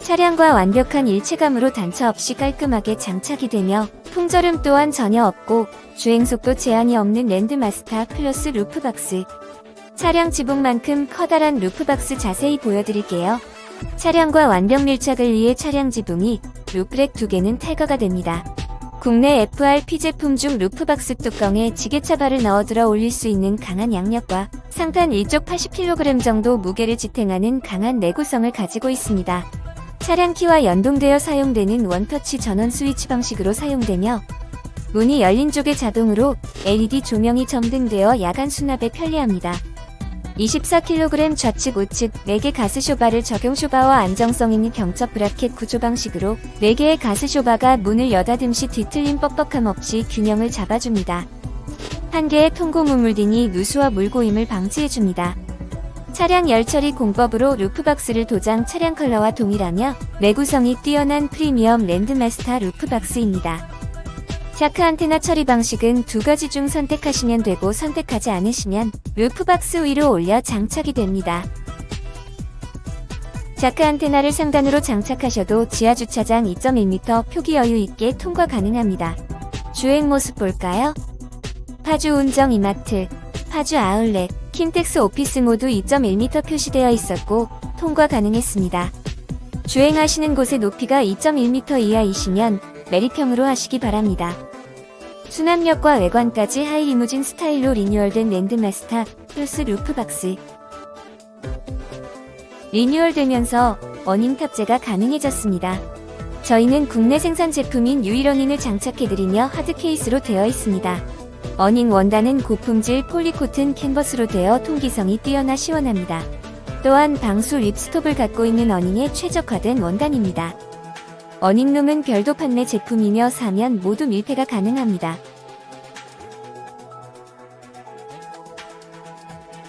차량과 완벽한 일체감으로 단차 없이 깔끔하게 장착이 되며 풍절음 또한 전혀 없고 주행속도 제한이 없는 랜드마스터 플러스 루프박스. 차량 지붕만큼 커다란 루프박스 자세히 보여드릴게요. 차량과 완벽 밀착을 위해 차량 지붕이 루프렉 두 개는 탈거가 됩니다. 국내 FRP 제품 중 루프박스 뚜껑에 지게차 발을 넣어 들어 올릴 수 있는 강한 양력과 상판 1쪽 80kg 정도 무게를 지탱하는 강한 내구성을 가지고 있습니다. 차량 키와 연동되어 사용되는 원터치 전원 스위치 방식으로 사용되며 문이 열린 쪽에 자동으로 LED 조명이 점등되어 야간 수납에 편리합니다. 24kg 좌측 우측 4개 가스 쇼바를 적용 쇼바와 안정성 있는 경첩 브라켓 구조 방식으로 4개의 가스 쇼바가 문을 여닫음 시 뒤틀림 뻑뻑함 없이 균형을 잡아줍니다. 한 개의 통고 무물등이 누수와 물고임을 방지해줍니다. 차량 열처리 공법으로 루프박스를 도장 차량 컬러와 동일하며 내구성이 뛰어난 프리미엄 랜드마스터 루프박스입니다. 자크 안테나 처리 방식은 두 가지 중 선택하시면 되고 선택하지 않으시면 루프박스 위로 올려 장착이 됩니다. 자크 안테나를 상단으로 장착하셔도 지하 주차장 2.1m 표기 여유 있게 통과 가능합니다. 주행 모습 볼까요? 파주 운정 이마트, 파주 아울렛, 킨텍스 오피스 모두 2.1m 표시되어 있었고 통과 가능했습니다. 주행하시는 곳의 높이가 2.1m 이하이시면 매립형으로 하시기 바랍니다. 수납력과 외관까지 하이리무진 스타일로 리뉴얼된 랜드마스터 플러스 루프박스 리뉴얼되면서 어닝 탑재가 가능해졌습니다. 저희는 국내 생산 제품인 유일어닝을 장착해드리며 하드 케이스로 되어 있습니다. 어닝 원단은 고품질 폴리코튼 캔버스로 되어 통기성이 뛰어나 시원합니다. 또한 방수 립스톱을 갖고 있는 어닝에 최적화된 원단입니다. 어닝룸은 별도 판매 제품이며 사면 모두 밀폐가 가능합니다.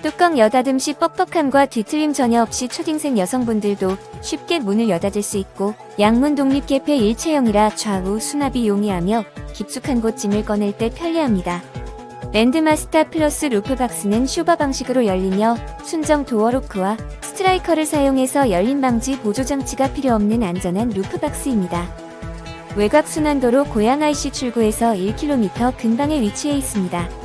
뚜껑 여닫음 시 뻑뻑함과 뒤틀림 전혀 없이 초딩생 여성분들도 쉽게 문을 여닫을 수 있고 양문 독립 개폐 일체형이라 좌우 수납이 용이하며 깊숙한 곳 짐을 꺼낼 때 편리합니다. 랜드마스터 플러스 루프박스는 쇼바 방식으로 열리며 순정 도어로크와 스트라이커를 사용해서 열림 방지 보조 장치가 필요 없는 안전한 루프박스입니다. 외곽 순환도로 고양 IC 출구에서 1km 근방에 위치해 있습니다.